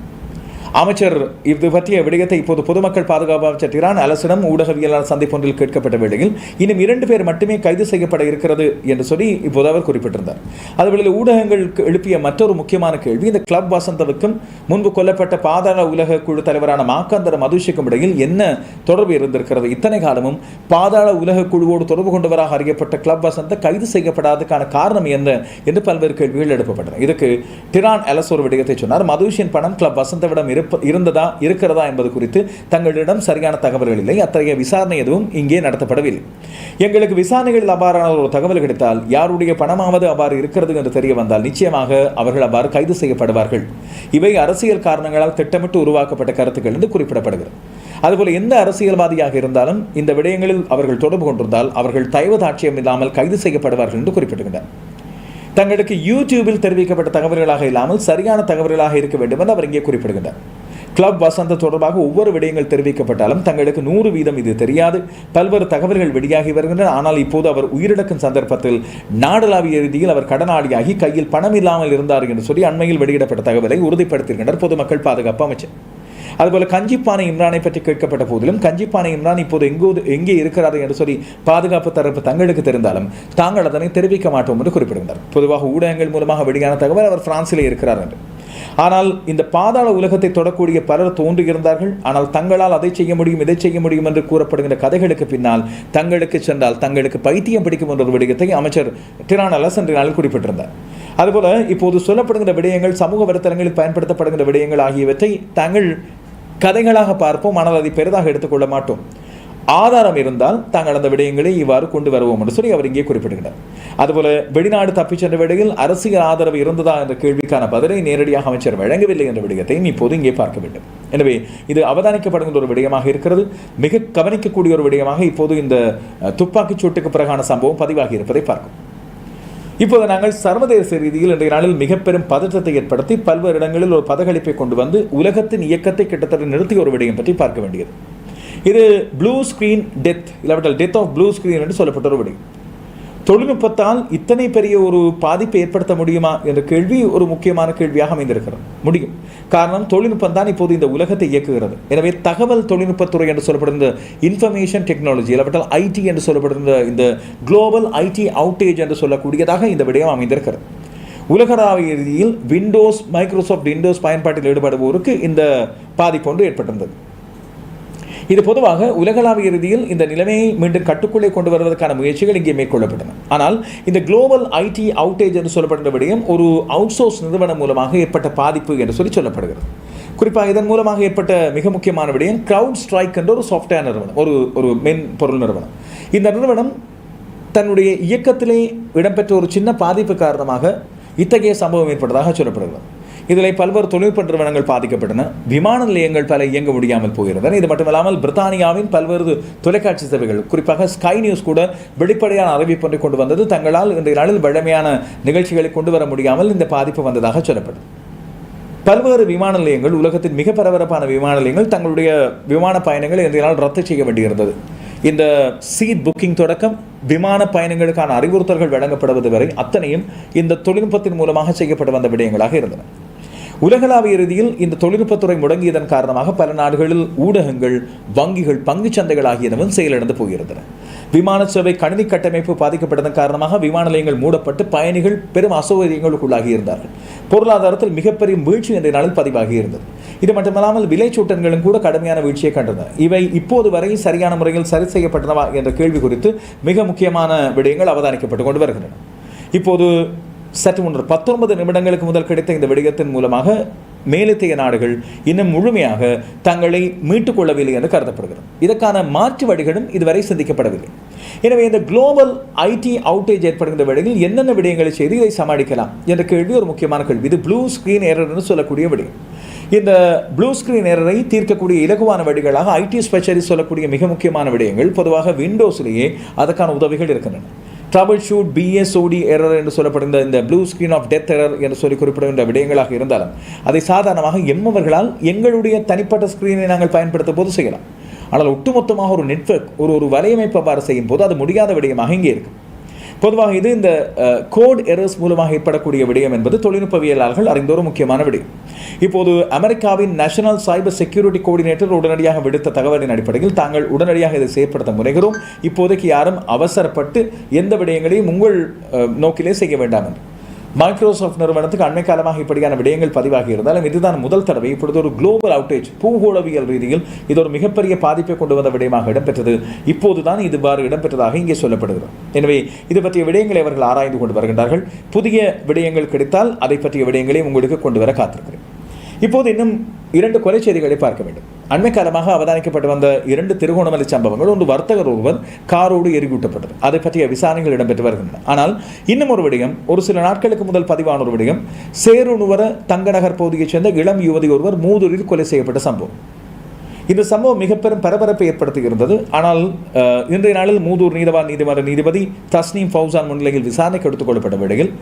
அமைச்சர் இது பற்றிய விடயத்தை இப்போது பொதுமக்கள் பாதுகாப்பு அமைச்சர் திரான் அலசிடம் ஊடகவியலாளர் சந்திப்பொன்றில் கேட்கப்பட்ட வேளையில் இன்னும் இரண்டு பேர் மட்டுமே கைது செய்யப்பட இருக்கிறது என்று சொல்லி இப்போது அவர் குறிப்பிட்டிருந்தார். அதுவேளையில் ஊடகங்கள் எழுப்பிய மற்றொரு முக்கியமான கேள்வி இந்த கிளப் வசந்தவுக்கும் முன்பு கொல்லப்பட்ட பாதாள உலக குழு தலைவரான மாக்காந்தர மதுஷிக்கும் இடையில் என்ன தொடர்பு இருந்திருக்கிறது? இத்தனை காலமும் பாதாள உலக குழுவோடு தொடர்பு கொண்டவராக அறியப்பட்ட கிளப் வசந்த கைது செய்யப்படாததுக்கான காரணம் என்ன என்று பல்வேறு கேள்விகள் எழுப்பப்பட்டன. இதுக்கு டிரான் அலஸ் ஒரு விடயத்தை சொன்னார். மதுஷின் பணம் கிளப் வசந்தவிடம் இருப்ப இருந்ததா இருக்கிறதா என்பது குறித்து தங்களிடம் சரியான தகவல்கள் இல்லை. அத்தகைய விசாரணை எதுவும் இங்கே நடத்தப்படவில்லை. எங்களுக்கு விசாரணைகளில் அவ்வாறான ஒரு தகவல் கிடைத்தால் யாருடைய பணமாவது அவ்வாறு இருக்கிறது என்று தெரிய வந்தால் நிச்சயமாக அவர்கள் அவ்வாறு கைது செய்யப்படுவார்கள். இவை அரசியல் காரணங்களால் திட்டமிட்டு உருவாக்கப்பட்ட கருத்துக்கள் என்று குறிப்பிடப்படுகிறது. அதுபோல் எந்த அரசியல்வாதியாக இருந்தாலும் இந்த விடயங்களில் அவர்கள் தொடர்பு கொண்டிருந்தால் அவர்கள் தயவு தாட்சியம் இல்லாமல் கைது செய்யப்படுவார்கள் என்று குறிப்பிடுகின்றனர் தங்களுக்கு யூடியூபில் தெரிவிக்கப்பட்ட தகவல்களாக இல்லாமல் சரியான தகவல்களாக இருக்க வேண்டும் என்று அவர் இங்கே குறிப்பிடுகின்றார். கிளப் வசந்த தொடர்பாக ஒவ்வொரு விடயங்கள் தெரிவிக்கப்பட்டாலும் தங்களுக்கு நூறு வீதம் இது தெரியாது. பல்வேறு தகவல்கள் வெளியாகி வருகின்றன. ஆனால் இப்போது அவர் உயிரிழக்கும் சந்தர்ப்பத்தில் நாடளாவிய ரீதியில் அவர் கடனாளியாகி கையில் பணம் இல்லாமல் இருந்தார் என்று சொல்லி அண்மையில் வெளியிடப்பட்ட தகவலை உறுதிப்படுத்தியிருக்கின்றனர் பொதுமக்கள் பாதுகாப்பு அமைச்சர். அதுபோல கஞ்சிப்பானை இம்ரானை பற்றி கேட்கப்பட்ட போதிலும் கஞ்சிப்பானை இம்ரான் இப்போது எங்கோ எங்கே இருக்கிறார் என்று சொல்லி பாதுகாப்பு தரப்பு தங்களுக்கு தெரிந்தாலும் தாங்கள் அதனை தெரிவிக்க மாட்டோம் என்று குறிப்பிடுகிறார் பொதுவாக ஊடகங்கள் மூலமாக வெளியான தகவல் அவர் பிரான்சிலே இருக்கிறார் என்று. ஆனால் இந்த பாதாள உலகத்தை தொடக்கூடிய பலர் தோன்றியிருந்தார்கள். ஆனால் தங்களால் அதை செய்ய முடியும் இதை செய்ய முடியும் என்று கூறப்படுகின்ற கதைகளுக்கு பின்னால் தங்களுக்கு சென்றால் தங்களுக்கு பைத்தியம் பிடிக்கும் என்ற ஒரு விடயத்தை அமைச்சர் டிரான் அலஸ் என்ற நாளில் குறிப்பிட்டிருந்தார். அதுபோல இப்போது சொல்லப்படுகின்ற விடயங்கள் சமூக வலைத்தளங்களில் பயன்படுத்தப்படுகின்ற விடயங்கள் ஆகியவற்றை தாங்கள் கதைகளாக பார்ப்போம் ஆனால் அதை பெரிதாக எடுத்துக்கொள்ள மாட்டோம். ஆதாரம் இருந்தால் தாங்கள் அந்த விடயங்களை இவ்வாறு கொண்டு வருவோம் என்று சொல்லி அவர் இங்கே குறிப்பிடுகிறார் அதுபோல வெளிநாடு தப்பிச் சென்ற வேளையில் அரசியல் ஆதரவு இருந்ததா என்ற கேள்விக்கான பதிலை நேரடியாக அமைச்சர் வழங்கவில்லை என்ற விடயத்தையும் இப்போது இங்கே பார்க்க வேண்டும். எனவே இது அவதானிக்கப்படுகின்ற ஒரு விடயமாக இருக்கிறது. மிக கவனிக்கக்கூடிய ஒரு விடயமாக இப்போது இந்த துப்பாக்கிச் சூட்டுக்கு பிறகான சம்பவம் பதிவாகி இருப்பதை பார்க்கும். இப்போது நாங்கள் சர்வதேச ரீதியில் இன்றைய நாளில் மிக பெரும் பதற்றத்தை ஏற்படுத்தி பல்வேறு இடங்களில் ஒரு பதகளிப்பை கொண்டு வந்து உலகத்தின் இயக்கத்தை கிட்டத்தட்ட நிறுத்தி ஒரு விடயம் பற்றி பார்க்க வேண்டியது. இது ப்ளூ ஸ்க்ரீன் டெத் இல்லாவிட்டால் டெத் ஆஃப் ப்ளூ ஸ்கிரீன் என்று சொல்லப்பட்ட ஒரு விடயம். தொழில்நுட்பத்தால் இத்தனை பெரிய ஒரு பாதிப்பை ஏற்படுத்த முடியுமா என்ற கேள்வி ஒரு முக்கியமான கேள்வியாக அமைந்திருக்கிறது. முடியும். காரணம் தொழில்நுட்பம் தான் இப்போது இந்த உலகத்தை இயக்குகிறது. எனவே தகவல் தொழில்நுட்பத்துறை என்று சொல்லப்படுகிற இன்ஃபர்மேஷன் டெக்னாலஜி இல்லாவிட்டால் ஐடி என்று சொல்லப்படுகிற இந்த குளோபல் ஐடி அவுட்டேஜ் என்று சொல்லக்கூடியதாக இந்த விடயம் அமைந்திருக்கிறது. உலகளாவிய ரீதியில் விண்டோஸ் மைக்ரோசாஃப்ட் விண்டோஸ் பயன்பாட்டில் ஈடுபடுவோருக்கு இந்த பாதிப்பு ஒன்று ஏற்பட்டிருந்தது. இது பொதுவாக உலகளாவிய ரீதியில் இந்த நிலைமையை மீண்டும் கட்டுக்குள்ளே கொண்டு வருவதற்கான முயற்சிகள் இங்கே மேற்கொள்ளப்பட்டன. ஆனால் இந்த குளோபல் ஐடி அவுட்டேஜ் என்று சொல்லப்படுகிற விடயம் ஒரு அவுட்சோர்ஸ் நிறுவனம் மூலமாக ஏற்பட்ட பாதிப்பு என்று சொல்லி சொல்லப்படுகிறது. குறிப்பாக இதன் மூலமாக ஏற்பட்ட மிக முக்கியமான விடயம் க்ரௌட் ஸ்ட்ரைக் என்ற ஒரு சாஃப்ட்வேர் நிறுவனம் ஒரு ஒரு மென்பொருள் நிறுவனம். இந்த நிறுவனம் தன்னுடைய இயக்கத்திலே இடம்பெற்ற ஒரு சின்ன பாதிப்பு காரணமாக இத்தகைய சம்பவம் ஏற்பட்டதாக சொல்லப்படுகிறது. இதில் பல்வேறு தொழில்நுட்ப நிறுவனங்கள் பாதிக்கப்பட்டன. விமான நிலையங்கள் பல இயங்க முடியாமல் போயிருந்தன இது மட்டுமல்லாமல் பிரித்தானியாவின் பல்வேறு தொலைக்காட்சி சேவைகள் குறிப்பாக ஸ்கை நியூஸ் கூட வெளிப்படையான அறிவிப்பொன்றை கொண்டு வந்தது. தங்களால் இன்றைய நாளில் வழமையான நிகழ்ச்சிகளை கொண்டு வர முடியாமல் இந்த பாதிப்பு வந்ததாக சொல்லப்படும் பல்வேறு விமான நிலையங்கள் உலகத்தின் மிக பரபரப்பான விமான நிலையங்கள் தங்களுடைய விமான பயணங்களை இன்றைய நாள் ரத்து செய்ய வேண்டியிருந்தது. இந்த சீட் புக்கிங் தொடக்கம் விமான பயணங்களுக்கான அறிவுறுத்தல்கள் வழங்கப்படுவது வரை அத்தனையும் இந்த தொழில்நுட்பத்தின் மூலமாக செய்யப்பட்டு வந்த விடயங்களாக இருந்தன. உலகளாவிய ரீதியில் இந்த தொழில்நுட்பத்துறை முடங்கியதன் காரணமாக பல நாடுகளில் ஊடகங்கள் வங்கிகள் பங்குச் சந்தைகள் ஆகியனவும் செயலிழந்து போகின்றன விமான சேவை கணினி கட்டமைப்பு பாதிக்கப்பட்டதன் காரணமாக விமான நிலையங்கள் மூடப்பட்டு பயணிகள் பெரும் அசௌகரியங்களுக்குள்ளாகி இருந்தார்கள். பொருளாதாரத்தில் மிகப்பெரிய வீழ்ச்சி என்ற நாளில் பதிவாகி இருந்தது. இது மட்டுமல்லாமல் விலைச்சூட்டன்களும் கூட கடுமையான வீழ்ச்சியை கண்டன. இவை இப்போது வரை சரியான முறையில் சரி செய்யப்பட்டனவா என்ற கேள்வி குறித்து மிக முக்கியமான விடயங்கள் அவதானிக்கப்பட்டு கொண்டு வருகின்றன. இப்போது சற்று முன்னர் பத்தொன்பது நிமிடங்களுக்கு முதல் கிடைத்த இந்த விடயத்தின் மூலமாக மேலத்தைய நாடுகள் இன்னும் முழுமையாக தங்களை மீட்டுக் கொள்ளவில்லை என்று கருதப்படுகிறது. இதற்கான மாற்று வழிகளும் இதுவரை சிந்திக்கப்படவில்லை. எனவே இந்த குளோபல் ஐடி அவுட்டேஜ் ஏற்படுகின்ற வேளையில் என்னென்ன விடயங்களை செய்து இதை சமாளிக்கலாம் என்ற கேள்வி ஒரு முக்கியமான கேள்வி. இது ப்ளூ ஸ்க்ரீன் ஏரர்னு சொல்லக்கூடிய விடயம். இந்த ப்ளூ ஸ்க்ரீன் எரரை தீர்க்கக்கூடிய இலகுவான வழிகளாக ஐடி ஸ்பெஷலிஸ்ட் சொல்லக்கூடிய மிக முக்கியமான விடயங்கள் பொதுவாக விண்டோஸ்லேயே அதற்கான உதவிகள் இருக்கின்றன. ட்ரபிள் ஷூட் பிஎஸ்ஓடி எரர் என்று சொல்லப்படுகின்ற இந்த blue screen of death error என்று சொல்லி குறிப்பிடுகின்ற விடயங்களாக இருந்தாலும் அதை சாதாரணமாக எம்மவர்களால் எங்களுடைய தனிப்பட்ட ஸ்க்ரீனை நாங்கள் பயன்படுத்தும் போது செய்யலாம். ஆனால் ஒட்டுமொத்தமாக ஒரு நெட்வொர்க் ஒரு ஒரு வலையமைப்பு அவ்வாறு செய்யும் போது அது முடியாத விடயமாக இங்கே இருக்கும் பொதுவாக இது இந்த கோட் எரர்ஸ் மூலமாக ஏற்படக்கூடிய விடயம் என்பது தொழில்நுட்பவியலாளர்கள் அறிந்த ஒரு முக்கியமான விடயம். இப்போது அமெரிக்காவின் நேஷனல் சைபர் செக்யூரிட்டி கோஆர்டினேட்டர் உடனடியாக விடுத்த தகவலின் அடிப்படையில் தாங்கள் உடனடியாக இதை செயற்படுத்த முனைகிறோம். இப்போதைக்கு யாரும் அவசரப்பட்டு எந்த விடயங்களையும் உங்கள் நோக்கிலே செய்ய வேண்டாம் என்று. மைக்ரோசாஃப்ட் நிறுவனத்துக்கு அண்மை காலமாக இப்படியான விடயங்கள் பதிவாகி இருந்தாலும் இதுதான் முதல் தடவை இப்பொழுது ஒரு குளோபல் அவுட்டேஜ் பூகோளவியல் ரீதியில் இது ஒரு மிகப்பெரிய பாதிப்பை கொண்டு வந்த விடயமாக இடம்பெற்றது. இப்போதுதான் இதுவாறு இடம்பெற்றதாக இங்கே சொல்லப்படுகிறது. எனவே இது பற்றிய விடயங்களை அவர்கள் ஆராய்ந்து கொண்டு வருகின்றார்கள். புதிய விடயங்கள் கிடைத்தால் அதை பற்றிய விடயங்களை உங்களுக்கு கொண்டு வர காத்திருக்கிறேன். இப்போது இன்னும் இரண்டு கொலை செய்திகளை பார்க்க வேண்டும். அண்மை காலமாக அவதானிக்கப்பட்டு வந்த இரண்டு திருகோணமலை சம்பவங்கள் ஒன்று வர்த்தகர் ஒருவர் காரோடு எரிகூட்டப்பட்டது அதை பற்றிய விசாரணைகள் இடம்பெற்று வருகின்றன. ஆனால் இன்னும் ஒரு விடயம் ஒரு சில நாட்களுக்கு முதல் பதிவான ஒரு விடயம் சேருணுவர தங்கநகர் பகுதியைச் சேர்ந்த இளம் யுவதி ஒருவர் மூதூரில் கொலை செய்யப்பட்ட சம்பவம். இந்த சம்பவம் மிக பெரும் பரபரப்பை ஏற்படுத்தியிருந்தது ஆனால் இன்றைய நாளில் மூதூர் நீதவான் நீதிமன்ற நீதிபதி தஸ்னீம் ஃபவுசான் முன்னிலையில் விசாரணைக்கு எடுத்துக் கொள்ளப்பட்ட வேளையில்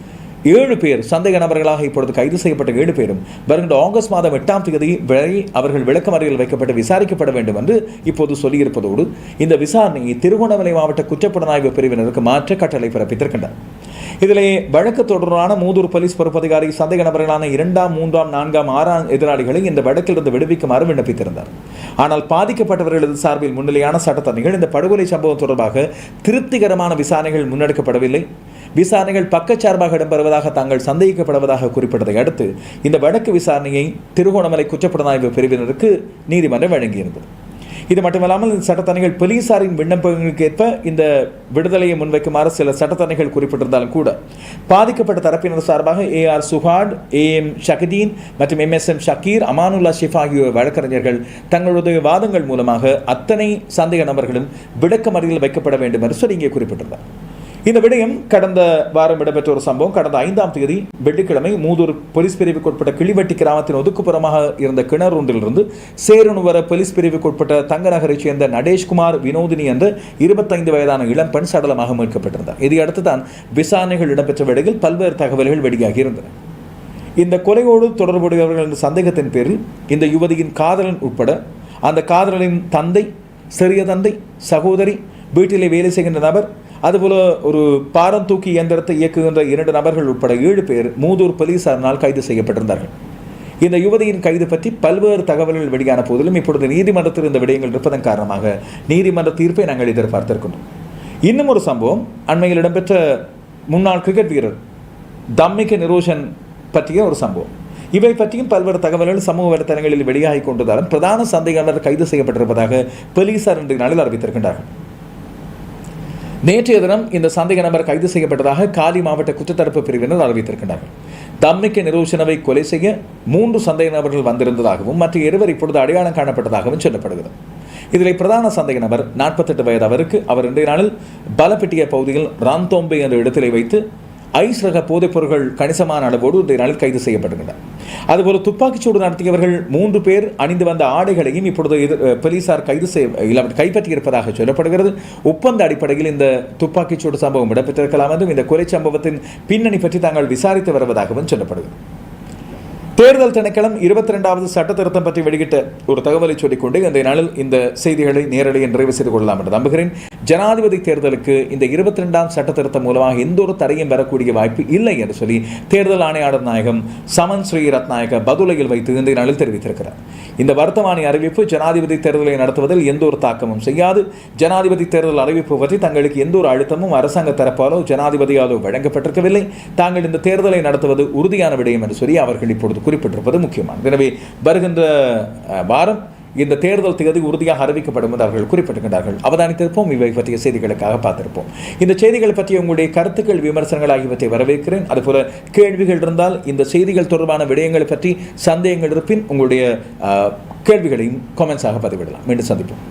ஏழு பேர் சந்தேக நபர்களாக இப்பொழுது கைது செய்யப்பட்ட ஏழு பேரும் வருகின்ற ஆகஸ்ட் மாதம் எட்டாம் தேதி வரை அவர்கள் விளக்கமறையில் வைக்கப்பட்டு விசாரிக்கப்பட வேண்டும் என்று இப்போது சொல்லியிருப்பதோடு இந்த விசாரணையை திருகோணமலை மாவட்ட குற்றப்புலனாய்வு பிரிவினருக்கு மாற்ற கட்டளை பிறப்பித்திருக்கின்றனர் இதிலே வழக்கு தொடர்பான மூதூர் போலீஸ் பொறுப்பதிகாரி சந்தேக நபர்களான இரண்டாம் மூன்றாம் நான்காம் ஆறாம் எதிராளிகளை இந்த வழக்கிலிருந்து விடுவிக்குமாறு விண்ணப்பித்திருந்தார். ஆனால் பாதிக்கப்பட்டவர்களது சார்பில் முன்னிலையான சட்டத்தரணிகள் இந்த படுகொலை சம்பவம் தொடர்பாக திருப்திகரமான விசாரணைகள் முன்னெடுக்கப்படவில்லை. விசாரணைகள் பக்கச்சார்பாக இடம்பெறுவதாக தாங்கள் சந்தேகிக்கப்படுவதாக குறிப்பிட்டதை அடுத்து இந்த வழக்கு விசாரணையை திருகோணமலை குற்றப்புலனாய்வு பிரிவினருக்கு நீதிமன்றம் வழங்கியிருந்தது. இது மட்டுமல்லாமல் இந்த சட்டத்தரணிகள் போலீசாரின் விண்ணப்பங்களுக்கு ஏற்ப இந்த விடுதலையை முன்வைக்குமாறு சில சட்டத்தரணிகள் குறிப்பிட்டிருந்தாலும் கூட பாதிக்கப்பட்ட தரப்பினர் சார்பாக A R சுஹாட் A M Shakadeen மற்றும் M S M Shakeer Amanullah Shif ஆகியோர் வழக்கறிஞர்கள் தங்களுடைய வாதங்கள் மூலமாக அத்தனை சந்தேக நபர்களும் விளக்கமறியல் வைக்கப்பட வேண்டும் என்று சொல்லி இங்கே குறிப்பிட்டிருந்தார். இந்த விடயம் கடந்த வாரம் இடம்பெற்ற ஒரு சம்பவம். கடந்த ஐந்தாம் தேதி வெள்ளிக்கிழமை மூதூர் போலீஸ் பிரிவுக்குட்பட்ட கிளிவட்டி கிராமத்தின் ஒதுக்குப்புறமாக இருந்த கிணறு ஒன்றிலிருந்து சேருணுவர போலீஸ் பிரிவுக்குட்பட்ட தங்க நகரைச் சேர்ந்த நடேஷ்குமார் வினோதினி என்ற இருபத்தைந்து வயதான இளம்பெண் சடலமாக மீட்கப்பட்டிருந்தார். இதையடுத்து தான் விசாரணைகள் இடம்பெற்ற வேளையில் பல்வேறு தகவல்கள் வெளியாகி இருந்தன. இந்த கொலையோடு தொடர்புடையவர்கள் என்ற சந்தேகத்தின் பேரில் இந்த யுவதியின் காதலன் உட்பட அந்த காதலனின் தந்தை சிறிய தந்தை சகோதரி வீட்டிலே வேலை செய்கின்ற நபர் அதுபோல ஒரு பாரம் தூக்கி இயந்திரத்தை இயக்குகின்ற இரண்டு நபர்கள் உட்பட ஏழு பேர் மூதூர் போலீசாரினால் கைது செய்யப்பட்டிருந்தார்கள். இந்த யுவதியின் கைது பற்றி பல்வேறு தகவல்கள் வெளியான போதிலும் இப்பொழுது நீதிமன்றத்தில் இந்த விடயங்கள் இருப்பதன் காரணமாக நீதிமன்ற தீர்ப்பை நாங்கள் எதிர்பார்த்திருக்கின்றோம் இன்னும் ஒரு சம்பவம் அண்மையில் இடம்பெற்ற முன்னாள் கிரிக்கெட் வீரர் தம்மிக்க நிரோஷன் பற்றிய ஒரு சம்பவம். இவை பற்றியும் பல்வேறு தகவல்கள் சமூக வலைத்தளங்களில் வெளியாகி கொண்டதாலும் பிரதான சந்தேகங்கள் கைது செய்யப்பட்டிருப்பதாக போலீசார் இன்றைய நாளில் அறிவித்திருக்கின்றார்கள். நேற்றைய தினம் இந்த சந்தேக நபர் கைது செய்யப்பட்டதாக காலி மாவட்ட குற்றத்தரப்பு பிரிவினர் அறிவித்திருக்கின்றனர். தம்மிக்க நிரோஷனவை கொலை செய்ய மூன்று சந்தேக நபர்கள் வந்திருந்ததாகவும் மற்ற இருவர் இப்பொழுது அடையாளம் காணப்பட்டதாகவும் சொல்லப்படுகிறது. இதில் பிரதான சந்தேக நபர் நாற்பத்தெட்டு வயது அவருக்கு அவர் இன்றைய நாளில் பலப்பெட்டிய பகுதியில் ராந்தோம்பே என்ற இடத்திலே வைத்து ஐஸ் ரக போதைப் பொருட்கள் கணிசமான அளவோடு இன்றைய நாளில் கைது செய்யப்படுகின்றன அதுபோல துப்பாக்கிச்சூடு நடத்தியவர்கள் மூன்று பேர் அணிந்து வந்த ஆடைகளையும் இப்பொழுது போலீசார் கைது செய்ய இல்லை, கைப்பற்றியிருப்பதாக சொல்லப்படுகிறது. ஒப்பந்த அடிப்படையில் இந்த துப்பாக்கிச்சூடு சம்பவம் இடம்பெற்றிருக்கலாம் என்றும் இந்த கொலை சம்பவத்தின் பின்னணி பற்றி தாங்கள் விசாரித்து வருவதாகவும் சொல்லப்படுகிறது. தேர்தல் திணைக்களம் இருபத்தி ரெண்டாவது சட்ட திருத்தம் பற்றி வெளியிட்ட ஒரு தகவலை சொல்லிக்கொண்டு இந்த நாளில் இந்த செய்திகளை நேரடியாக நிறைவு செய்து கொள்ளலாம் என்று நம்புகிறேன். ஜனாதிபதி தேர்தலுக்கு இந்த இருபத்தி ரெண்டாம் சட்ட திருத்தம் மூலமாக எந்த ஒரு தடையும் வரக்கூடிய வாய்ப்பு இல்லை என்று சொல்லி தேர்தல் ஆணையாளர் நாயகம் சமன் ஸ்ரீ ரத்நாயக பதுலையில் வைத்து இந்த நாளில் தெரிவித்திருக்கிறார். இந்த வர்த்தமானி அறிவிப்பு ஜனாதிபதி தேர்தலை நடத்துவதில் எந்த ஒரு தாக்கமும் செய்யாது. ஜனாதிபதி தேர்தல் அறிவிப்பு பற்றி தங்களுக்கு எந்த ஒரு அழுத்தமும் அரசாங்க தரப்பாலோ ஜனாதிபதியாலோ வழங்கப்பட்டிருக்கவில்லை. தாங்கள் இந்த தேர்தலை நடத்துவது உறுதியான விடயம் என்று சொல்லி அவர்கள் இப்பொழுது குறிப்பிட்டிருப்பது முக்கியமானது. எனவே வருகின்ற வாரம் இந்த தேர்தல் தேதி உறுதியாக அறிவிக்கப்படும் என்று அவர்கள் குறிப்பிட்டிருக்கிறார்கள் அவதானித்திருப்போம். இவை பற்றிய செய்திகளுக்காக பார்த்திருப்போம். இந்த செய்திகள் பற்றிய உங்களுடைய கருத்துக்கள் விமர்சனங்கள் ஆகியவற்றை வரவேற்கிறேன். அதுபோல கேள்விகள் இருந்தால் இந்த செய்திகள் தொடர்பான விடயங்களை பற்றி சந்தேகங்கள் இருப்பின் உங்களுடைய கேள்விகளையும் கமெண்ட்ஸாக பதிவிடலாம். மீண்டும் சந்திப்போம்.